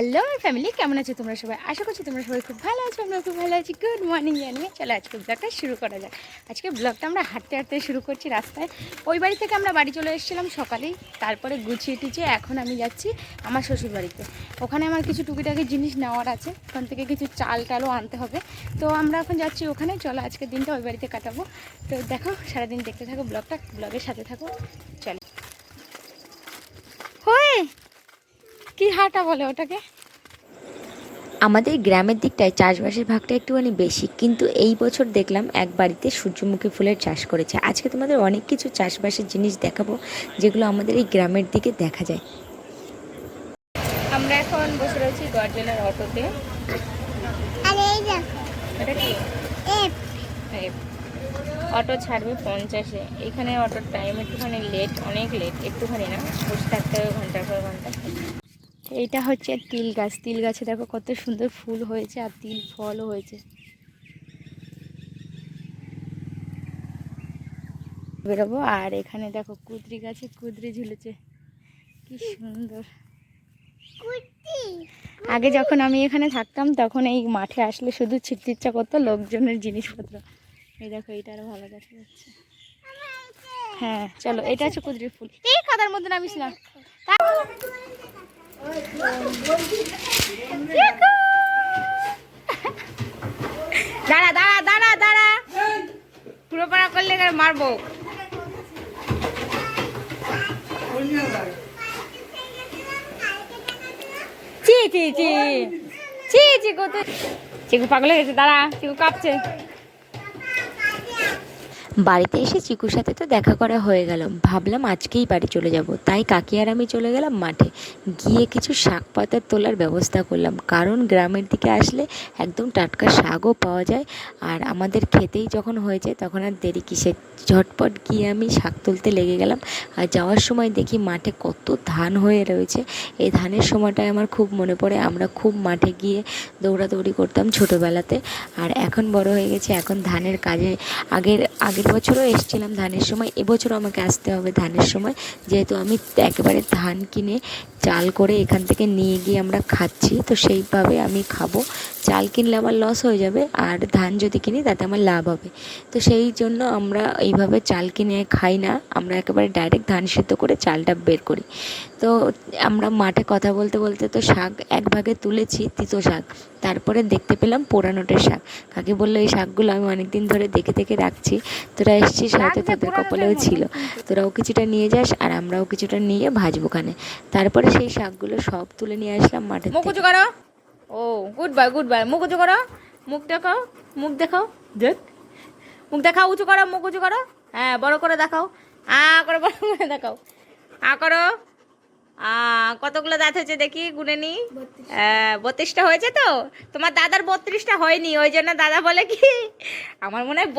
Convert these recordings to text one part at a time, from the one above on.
Hello family কেমন আছো তোমরা সবাই? আশা করছি তোমরা সবাই খুব ভালো আছো আমরা খুব ভালো আছি। গুড মর্নিং জানিয়ে চলো আজকে ব্লগটা শুরু করা যাক। আজকে ব্লগটা আমরা হাঁটতে হাঁটতে শুরু করছি রাস্তায়। ওই বাড়ি থেকে আমরা বাড়ি চলে এসেছিলাম সকালেই। তারপরে গুছিয়ে টুছিয়ে এখন আমি যাচ্ছি আমার শ্বশুর বাড়িতে। ওখানে আমার কিছু টুকিটাকি জিনিস নেওয়ার আছে। ওখান থেকে কিছু চাল টালও আনতে হবে। তো আমরা এখন যাচ্ছি ওখানে। চলো আজকের দিনটা ওই বাড়িতে কাটাবো। তো দেখো, সারাদিন দেখতে থাকো ব্লগটা ব্লগের সাথে থাকো। চলো হয়ে কি হাঁটা বলে ওটাকে? আমাদের গ্রামের দিকটায় চাষবাসের ভাগটা একটুখানি বেশি কিন্তু এই বছর দেখলাম এক বাড়িতে সূর্যমুখী ফুলের চাষ করেছে। আজকে তোমাদের অনেক কিছু চাষবাসের জিনিস দেখাবো যেগুলো আমাদের এই গ্রামের দিকে দেখা যায়। আমরা এখন বসে রয়েছি গর্জেনের অটোতে। অটো ছাড়বে পঞ্চাশে। এখানে অটোর টাইম একটুখানি লেট অনেক লেট একটুখানি না বসে থাকতে হবে ঘণ্টার পর ঘণ্টা। এইটা হচ্ছে তিল গাছ। তিল গাছে দেখো কত সুন্দর ফুল হয়েছে আর তিল ফলও হয়েছে। বেরোবো আর এখানে দেখো কুদরি গাছে কুদরি ঝুলেছে। কি সুন্দর। আগে যখন আমি এখানে থাকতাম তখন এই মাঠে আসলে শুধু ছিটতে ইচ্ছা করতো লোকজনের জিনিসপত্র। এই দেখো এটা আরও ভালো দেখা যাচ্ছে। হ্যাঁ চলো এটা হচ্ছে কুদরির ফুল। এই খাতার মধ্যে নামিস না। দাঁড়া দাঁড়া দাঁড়া দাঁড়া। পুরো পাড়া করলে মারবো। চি চি চি চি চি চিকু পাগল হয়ে দাঁড়া চিকু কাঁপছে। বাড়িতে এসে চিকুর সাথে তো দেখা করা হয়ে গেল। ভাবলাম আজকেই বাড়ি চলে যাব। তাই কাকি আর আমি চলে গেলাম মাঠে। গিয়ে কিছু শাক পাতার তোলার ব্যবস্থা করলাম। কারণ গ্রামের দিকে আসলে একদম টাটকা শাকও পাওয়া যায়। আর আমাদের খেতেই যখন হয়েছে তখন আর দেরি কিসের? ঝটপট গিয়ে আমি শাক তুলতে লেগে গেলাম। আর যাওয়ার সময় দেখি মাঠে কত ধান হয়ে রয়েছে। এই ধানের সময়টায় আমার খুব মনে পড়ে। আমরা খুব মাঠে গিয়ে দৌড়াদৌড়ি করতাম ছোটোবেলাতে। আর এখন বড় হয়ে গেছে। এখন ধানের কাজে আগের আগের বছরও এসেছিলাম ধানের সময়, এবছরও আমাকে আসতে হবে ধানের সময়। যেহেতু আমি একেবারে ধান কিনে চাল করে এখান থেকে নিয়ে গিয়ে আমরা খাচ্ছি, তো সেইভাবে আমি খাব। চাল কিনলে আমার লস হয়ে যাবে, আর ধান যদি কিনি তাতে আমার লাভ হবে। তো সেই জন্য আমরা এইভাবে চাল কিনে খাই না, আমরা একেবারে ডাইরেক্ট ধান সেদ্ধ করে চালটা বের করি। তো আমরা মাঠে কথা বলতে বলতে তো শাক এক ভাগে তুলেছি, তিতো শাক। তারপরে দেখতে পেলাম পোড়ানোটের শাক। কাকে বলল এই শাকগুলো আমি অনেক দিন ধরে দেখে দেখে রাখছি। তোরা এসছিস হয়তো তোদের কপালেও ছিল। তোরাও কিছুটা নিয়ে যাস আর আমরাও কিছুটা নিয়ে ভাজবো খানে তারপরে সেই শাকগুলো সব তুলে নিয়ে আসলাম মাঠে মুখ উঁচু করো। ও গুড বাই গুড বাই মুখ উঁচু করো। মুখ দেখাও মুখ দেখাও। দেখ মুখ দেখাও উঁচু করো মুখ উঁচু করো। হ্যাঁ বড় করে দেখাও। আ করে বড় করে দেখাও। আ করো। কতগুলো দাঁত হয়েছে দেখি গুনে নি। হ্যাঁ, বত্রিশটা হয়েছে তো? তোমার দাদার বত্রিশটা হয়নি ওই জন্য দাদা বলে কি? আমার মনে হয়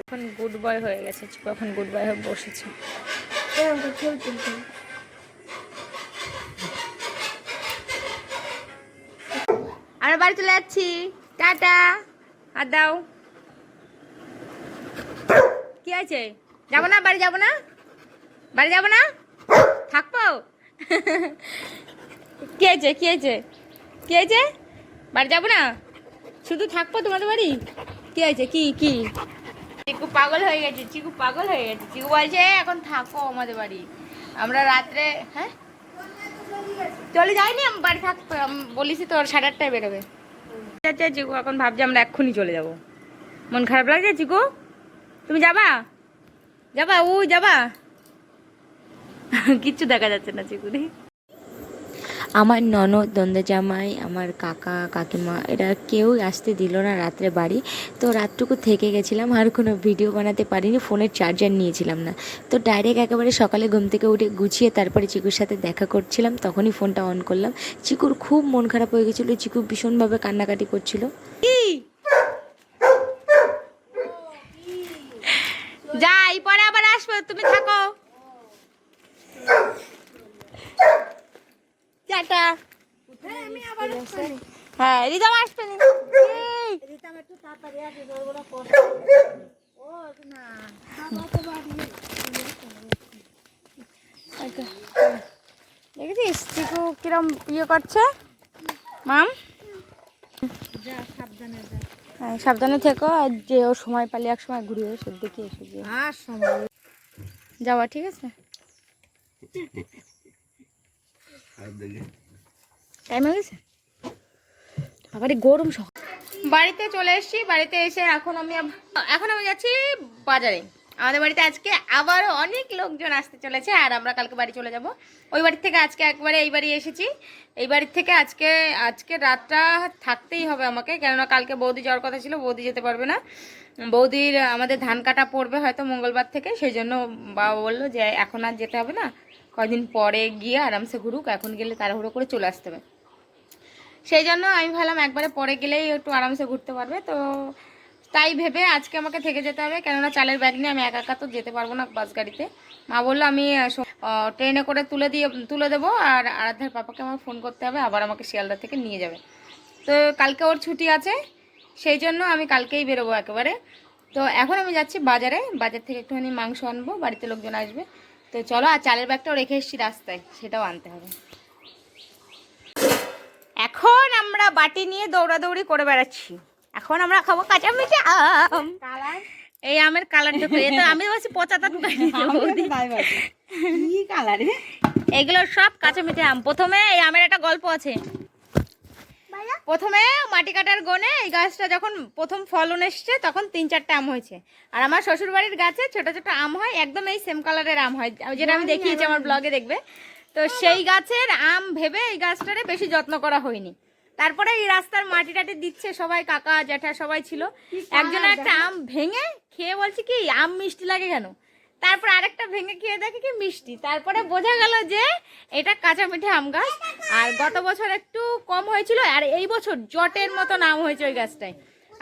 এখন গুড বয় হয়ে গেছে এখন গুড বয় হয়ে বসেছে। বাড়ি চলে যাচ্ছি। টাটা। আর দাও। কি আছে যাব না? বাড়ি যাব না? বাড়ি যাব না? থাকব? কি আছে কি আছে কি আছে বাড়ি যাব না? শুধু থাকব তোমাদের বাড়ি? কি আছে কি কি? চিকু পাগল হয়ে গেছে, চিকু পাগল হয়ে গেছে। চিকু বলছে, এখন থাকো আমাদের বাড়ি। আমরা রাত্রে হ্যাঁ? চলে যাইনি? আমি বাড়ি থাকব বলিসি তোর সাড়ে আটটায় বেরোবে। আছে চিকু এখন ভাবছি আমরা এক্ষুনি চলে যাব। মন খারাপ লাগছে চিকু তুমি যাবা? যাবা ও যাবা। কিচ্ছু দেখা যাচ্ছে না চিকু রে আমার ননদ দ্বন্দ্ব জামাই আমার কাকা, কাকিমা, এরা কেউ আসতে দিল না রাত্রে বাড়ি। তো রাতটুকু থেকে গেছিলাম, আর কোনো ভিডিও বানাতে পারিনি, ফোনের চার্জার নিয়েছিলাম না। তো ডাইরেক্ট একেবারে সকালে ঘুম থেকে উঠে গুছিয়ে তারপরে চিকুর সাথে দেখা করছিলাম, তখনই ফোনটা অন করলাম। চিকুর খুব মন খারাপ হয়ে গেছিল, চিকু ভীষণভাবে কান্নাকাটি করছিল। যাই পরে আবার আসব, তুমি থাকো। টাটা। হ্যাঁ আসবে নি। এই, ওকে। দেখেছিস চিকু কিরম ইয়ে করছে? মাম? হ্যাঁ সাবধানে থেকো আর যে ও সময় পেলে এক সময় ঘুরে এসে দেখে এসে যাওয়া ঠিক আছে? টাইম হয়ে গেছে? আবার গরম সহ বাড়িতে চলে এসেছি বাড়িতে এসে এখন আমি এখন আমি যাচ্ছি বাজারে। আমাদের বাড়িতে আজকে আবার অনেক লোকজন আসতে চলেছে আর আমরা কালকে বাড়ি চলে যাব। ওই বাড়ি থেকে আজকে একবারে এই বাড়ি এসেছি। এই বাড়ির থেকে আজকে আজকে রাতটা থাকতেই হবে আমাকে কেননা কালকে বৌদি যাওয়ার কথা ছিল বৌদি যেতে পারবে না। বৌদির আমাদের ধান কাটা পড়বে হয়তো মঙ্গলবার থেকে সেই জন্য বাবা বলল যে এখন আর যেতে হবে না। কয়দিন পরে গিয়ে আরামসে ঘুরুক, এখন গেলে তাড়াহুড়ো করে চলে আসতে হবে। সেই জন্য আমি ভাবলাম একবারে পরে গেলেই একটু আরামসে ঘুরতে পারবে, তো তাই ভেবে আজকে আমাকে থেকে যেতে হবে। কেননা চালের ব্যাগ নিয়ে আমি একা একা তো যেতে পারব না বাস গাড়িতে। মা বলল, আমি ট্রেনে করে তুলে দিয়ে, তুলে দেবো আর আরাধ্যার পাপাকে আমার ফোন করতে হবে, আবার আমাকে শিয়ালদা থেকে নিয়ে যাবে। তো কালকে ওর ছুটি আছে, সেই জন্য আমি কালকেই বেরোবো একেবারে। তো এখন আমি যাচ্ছি বাজারে, বাজার থেকে একটুখানি মাংস আনব, বাড়িতে লোকজন আসবে। তো চলো আর চালের ব্যাগটাও রেখে এসেছি রাস্তায় সেটাও আনতে হবে। এখন আমরা বাটি নিয়ে দৌড়াদৌড়ি করে বেড়াচ্ছি। এখন আমরা খাব কাঁচা মিঠে আম এই আমের কালারটা দেখো এ তো আমি বলছি পচা তা কি কালারে এগুলো সব কাঁচা মিঠে আম। প্রথমে এই আমের একটা গল্প আছে। প্রথমে মাটি কাটার গনে এই গাছটা যখন প্রথম ফলন এসছে তখন তিন চারটে আম হয়েছে। আর আমার শ্বশুর বাড়ির গাছে ছোট ছোট আম হয় একদম এই সেম কালারের আম হয়। যেটা আমি দেখিয়েছি আমার ব্লগে দেখবে। তো সেই গাছের আম ভেবে এই গাছটারে বেশি যত্ন করা হয়নি। তারপরে এই রাস্তার মাটি টাটি দিচ্ছে সবাই কাকা জ্যাঠা সবাই ছিল। একজন একটা আম ভেঙে খেয়ে বলছে কি আম মিষ্টি লাগে কেন? তারপর আরেকটা ভেঙে খেয়ে দেখে কি মিষ্টি। তারপরে বোঝা গেল যে এটা কাঁচা মিঠে আম গাছ। আর গত বছর একটু কম হয়েছিল, আর এই বছর জটের মতন আম হয়েছে ওই গাছটায়।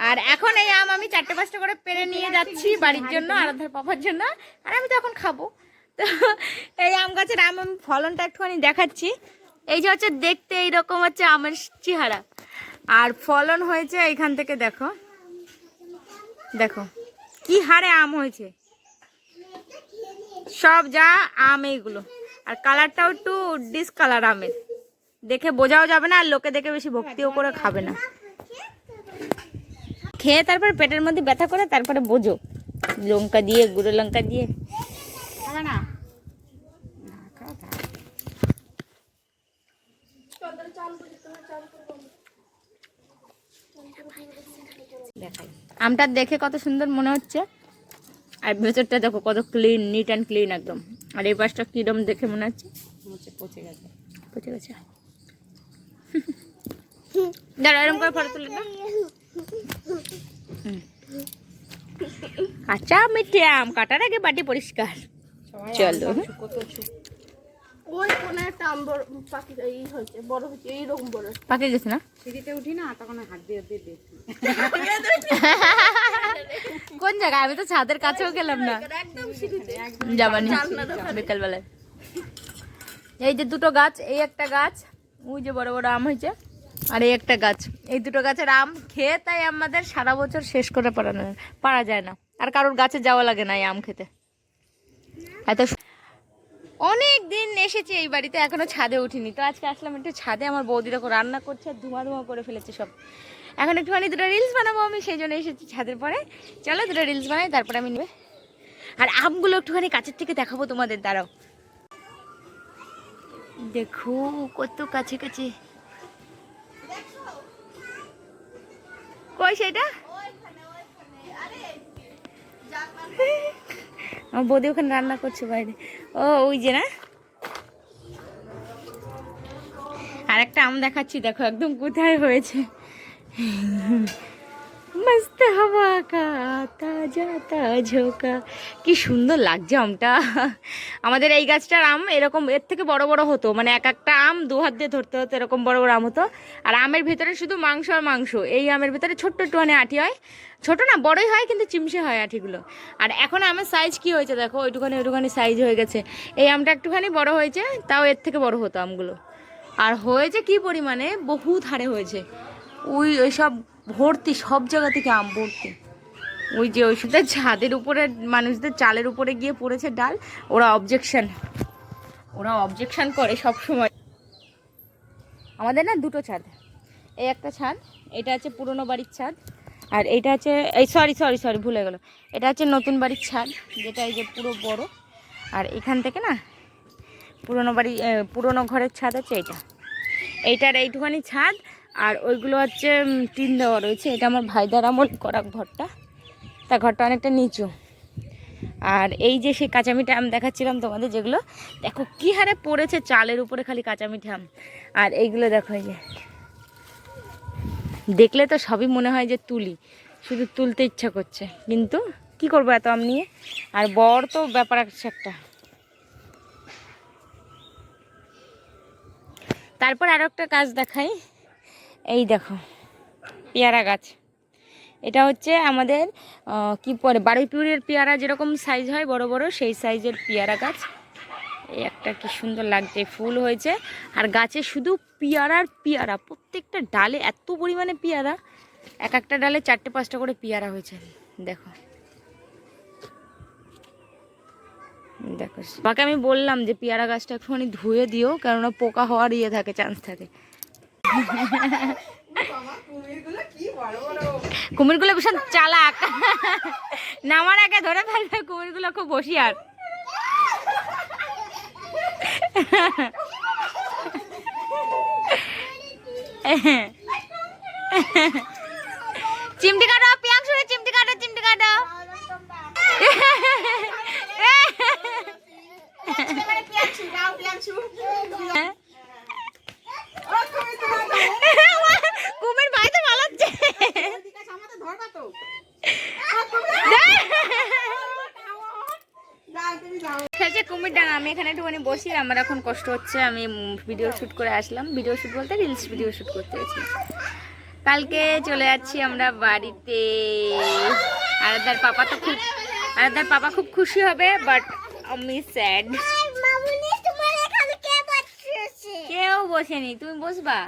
আর এখন এই আম আমি চারটে পাঁচটা করে পেরে নিয়ে যাচ্ছি বাড়ির জন্য আরাধার পাপার জন্য, আর আমি তো এখন খাব। তো এই আম গাছের আম আমি ফলনটা একটুখানি দেখাচ্ছি। এই যে হচ্ছে দেখতে এইরকম হচ্ছে আমের চেহারা। আর ফলন হয়েছে এইখান থেকে দেখো। দেখো, কি হারে আম হয়েছে। সব যা আম এইগুলো। আর কালারটাও একটু ডিসকালার আমের। দেখে বোঝাও যাবে না আর লোকে দেখে বেশি ভক্তিও করে খাবে না। খেয়ে তারপর পেটের মধ্যে ব্যথা করে তারপরে বোঝো। লঙ্কা দিয়ে গুঁড়ো লঙ্কা দিয়ে। খাবে না? আমটা দেখে কত সুন্দর মনে হচ্ছে। আর ভেতরটা দেখো কত ক্লিন নিট অ্যান্ড ক্লিন একদম। আর এই পাশটা কীরম দেখে মনে হচ্ছে? পচে গেছে। পচে গেছে। দাঁড়া এরকম করে ফটো তুলে। কাঁচা মিঠে আম কাটার আগে বাটি পরিষ্কার। চলো। ওই কোনে একটা আম বড় পাখি এই হয়েছে বড় হয়েছে এইরকম বড় পাকে গেছে না? সিঁড়িতে উঠি না তখন হাত দিয়ে দিয়ে দেখি। কোন জায়গায়? আমি তো ছাদের কাছেও গেলাম না। একদম সিঁড়িতে। যাবানি। বিকালবেলায়। এই যে দুটো গাছ এই একটা গাছ ওই যে বড় বড় আম হয়েছে আর এই একটা গাছ। এই দুটো গাছের আম খেয়ে তাই আমাদের সারা বছর শেষ করে পারানো পারা যায় না। আর কারোর গাছে যাওয়া লাগে না এই আম খেতে। এত অনেক দিন এসেছি এই বাড়িতে, এখনও ছাদে উঠিনি। তো আজকে আসলাম একটু ছাদে, আমার বৌদি দেখো রান্না করছে, আর ধুমা ধোঁয়া করে ফেলেছে সব। এখন একটুখানি দুটো রিলস বানাবো আমি, সেই জন্য এসেছি ছাদের পরে। চলো দুটো রিলস বানাই, তারপরে আমি নেবে। আর আমগুলো একটুখানি কাছের থেকে দেখাবো তোমাদের দ্বারাও দেখো কত কাছে কাছে। কই সেটা? আমার বৌদি ওখানে রান্না করছে বাইরে। ও, ওই যে না? আর একটা আম দেখাচ্ছি, দেখো একদম কোথায় হয়েছে। মস্ত হাওয়া কা তাজা তাজোকা কি সুন্দর লাগছে আমটা। আমাদের এই গাছটার আম এরকম, এর থেকে বড় বড় হতো। মানে এক একটা আম দু হাত দিয়ে ধরতে হতো, এরকম বড় বড় আম হতো। আর আমের ভেতরে শুধু মাংস আর মাংস। এই আমের ভিতরে ছোট্ট একটুখানি আঠি হয়। ছোট না, বড়ই হয়, কিন্তু চিমসে হয় আঠিগুলো আর এখন আমের সাইজ কি হয়েছে দেখো? ওইটুখানি ওইটুখানি সাইজ হয়ে গেছে। এই আমটা একটুখানি বড় হয়েছে, তাও এর থেকে বড় হতো আমগুলো। আর হয়েছে কি পরিমাণে? বহুত হারে হয়েছে। ওই ওই সব ভর্তি, সব জায়গা থেকে আম ভর্তি। ওই যে ওইসবটা ছাদের উপরে, মানুষদের চালের উপরে গিয়ে পড়েছে ডাল, ওরা অবজেকশন ওরা অবজেকশন করে সব সময় আমাদের না দুটো ছাদ। এই একটা ছাদ, এটা হচ্ছে পুরনো বাড়ির ছাদ, আর এটা হচ্ছে, এই সরি সরি সরি ভুলে গেল। এটা হচ্ছে নতুন বাড়ির ছাদ, যেটা এই যে পুরো বড়। আর এখান থেকে না, পুরনো বাড়ি পুরনো ঘরের ছাদ হচ্ছে এইটা। এইটার এইটুখানি ছাদ আর ওইগুলো হচ্ছে টিন দেওয়া রয়েছে। এটা আমার ভাইদার আমল করা ঘরটা। তা ঘরটা অনেকটা নিচু। আর এই যে সেই কাঁচামিঠে আম দেখাচ্ছিলাম তোমাদের যেগুলো, দেখো কি হারে পড়েছে চালের উপরে খালি কাঁচামিঠে আম। আর এইগুলো দেখো এই যে। দেখলে তো সবই মনে হয় যে তুলি। শুধু তুলতে ইচ্ছা করছে। কিন্তু কি করব এত আম নিয়ে? আর বর তো ব্যাপার আছে একটা। তারপর আরও একটা কাজ দেখাই। এই দেখো, পেয়ারা গাছ। এটা হচ্ছে আমাদের কি পরে, বারুইপুরের পেয়ারা যেরকম সাইজ হয়, বড় বড়, সেই সাইজের পেয়ারা গাছ। এই একটা কি সুন্দর লাগছে, ফুল হয়েছে। আর গাছে শুধু পেয়ারার পেয়ারা, প্রত্যেকটা ডালে এত পরিমাণে পেয়ারা। এক একটা ডালে চারটে পাঁচটা করে পেয়ারা হয়েছে। দেখো। দেখো বাকে আমি বললাম যে, পেয়ারা গাছটা একটুখানি ধুয়ে দিও, কেননা পোকা হওয়ার ইয়ে থাকে চান্স থাকে। কুমিরগুলো ভীষণ চালাক। নামার আগে ধরে ফেলবে কুমিরগুলো খুব বসিয়ার চিমটি কাটো পিয়াংশু রে চিমটি কাটো চিমটি কাটো কুমির ভাই তো ভালো হচ্ছে আমাদের ধরবা তো খেলছে কুমির ডাঙা আমি এখানে একটুখানি বসি আমার এখন কষ্ট হচ্ছে, আমি ভিডিও শ্যুট করে আসলাম। ভিডিও শুট বলতে রিলস ভিডিও শুট করতে গেছি কালকে চলে যাচ্ছি আমরা বাড়িতে। আরাধার পাপা তো খুব আরাধার পাপা খুব খুশি হবে বাট আমি স্যাড কেউ বসেনি, তুমি বসবা?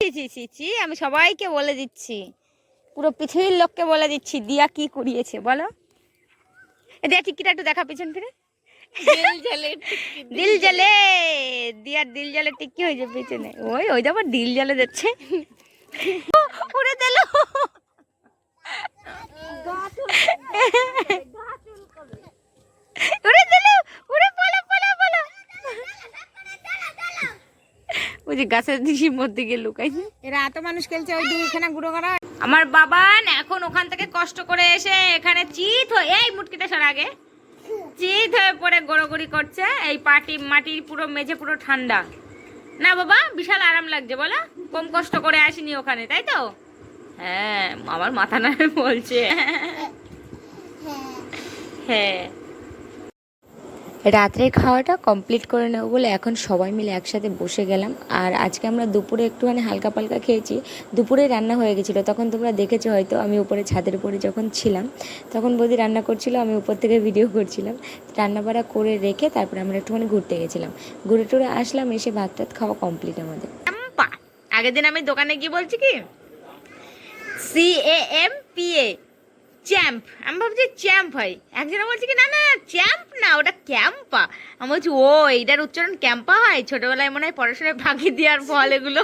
ছি ছি ছি ছি, আমি সবাইকে বলে দিচ্ছি। পুরো পৃথিবীর লোককে বলে দিচ্ছি, দিয়া কি করিয়েছে, বলো? দিয়া টিকিটা একটু দেখা পিছন ফিরে। দিল জ্বলে দিয়ার দিল জ্বলে টিকি হয়েছে পিছনে। ওই ওই আবার দিল জ্বলে যাচ্ছে। উড়ে দিল। উড়ে দিল। উড়ে পালা পালা পালা। ওই যে গাছের দিশির মধ্যে গিয়ে লুকাইছে এরা এত মানুষ খেলছে ওই দুইখানা গুঁড়ো করা। আমার বাবান এখন ওখান থেকে কষ্ট করে এসে এখানে চিত হয়ে এই মুটকিটা সর আগে। চিত হয়ে পড়ে গড়গড়ি করছে এই পাটি মাটির পুরো মেঝে পুরো ঠান্ডা। না বাবা বিশাল আরাম লাগছে বলো। কম কষ্ট করে আসিনি ওখানে তাই তো? হ্যাঁ আমার মাথা না বলছে। হ্যাঁ। রাত্রের খাওয়াটা কমপ্লিট করে নেব বলে এখন সবাই মিলে একসাথে বসে গেলাম। আর আজকে আমরা দুপুরে একটুখানি হালকা পালকা খেয়েছি। দুপুরে রান্না হয়ে গেছিল। তখন তোমরা দেখেছ হয়তো আমি উপরে ছাদের উপরে যখন ছিলাম, তখন বৌদি রান্না করছিল, আমি উপর থেকে ভিডিও করছিলাম। রান্না বাড়া করে রেখে তারপরে আমরা একটুখানি ঘুরতে গেছিলাম। ঘুরে টুরে আসলাম, এসে ভাত টাত খাওয়া কমপ্লিট আমাদের। আগের দিন আমি দোকানে গিয়ে বলছি কি? C A M P A champ আমি ভাবছি চ্যাম্প হয় একজনে বলছে কি, না না চ্যাম্প না, ওটা ক্যাম্পা আমি বলছি, ও, এইটার উচ্চারণ ক্যাম্পা হয়? ছোটবেলায় মনে হয় পড়াশোনায় ফাঁকি দেওয়ার ফল এগুলো।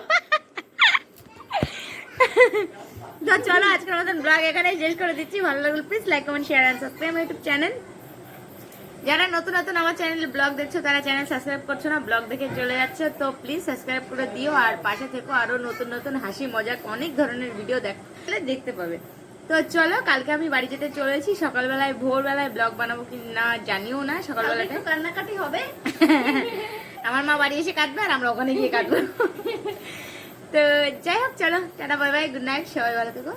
তো চলো, আজকের মতন ব্লগ এখানে শেষ করে দিচ্ছি। ভালো লাগল please like comment share and subscribe আমার ইউটিউব চ্যানেল যারা নতুন নতুন আমার চ্যানেলে ব্লগ দেখছ, তারা চ্যানেল সাবস্ক্রাইব করছ না ব্লগ দেখে চলে যাচ্ছে, তো প্লিজ সাবস্ক্রাইব করে দিও। আর পাশে থেকো, আরও নতুন নতুন হাসি মজাক অনেক ধরনের ভিডিও দেখতে পাবে। তো চলো কালকে আমি বাড়ি যেতে চলেছি। সকালবেলায় ভোরবেলায় ব্লগ বানাবো কি না জানিও না সকালবেলাটা কান্নাকাটি হবে। আমার মা বাড়ি এসে কাটবে আর আমরা ওখানে গিয়ে কাটবো তো যাই হোক চলো tata bye bye good night সবাই ভালো থেকো।